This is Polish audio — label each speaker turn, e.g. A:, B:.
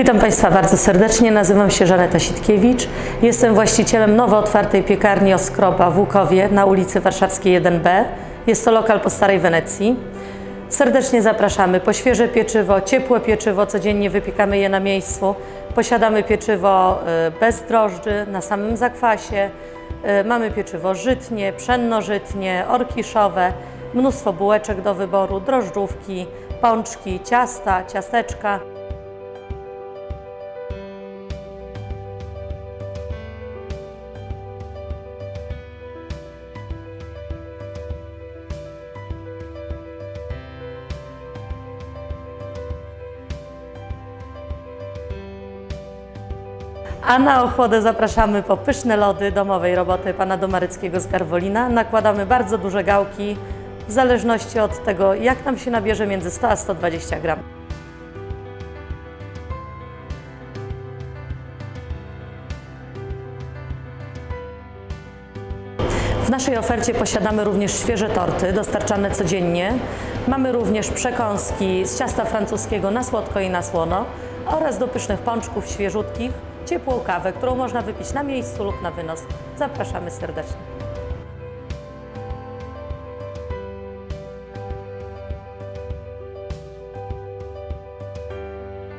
A: Witam Państwa bardzo serdecznie. Nazywam się Żaneta Sitkiewicz. Jestem właścicielem nowo otwartej piekarni Oskroba w Łukowie na ulicy Warszawskiej 1B. Jest to lokal po Starej Wenecji. Serdecznie zapraszamy po świeże pieczywo, ciepłe pieczywo, codziennie wypiekamy je na miejscu. Posiadamy pieczywo y, bez drożdży, na samym zakwasie. Y, Mamy pieczywo żytnie, pszenno-żytnie, orkiszowe, mnóstwo bułeczek do wyboru, drożdżówki, pączki, ciasta, ciasteczka. A na ochłodę zapraszamy po pyszne lody domowej roboty pana Domaryckiego z Garwolina. Nakładamy bardzo duże gałki, w zależności od tego, jak nam się nabierze między 100 a 120 gram. W naszej ofercie posiadamy również świeże torty dostarczane codziennie. Mamy również przekąski z ciasta francuskiego na słodko i na słono oraz do pysznych pączków świeżutkich ciepłą kawę, którą można wypić na miejscu lub na wynos. Zapraszamy serdecznie.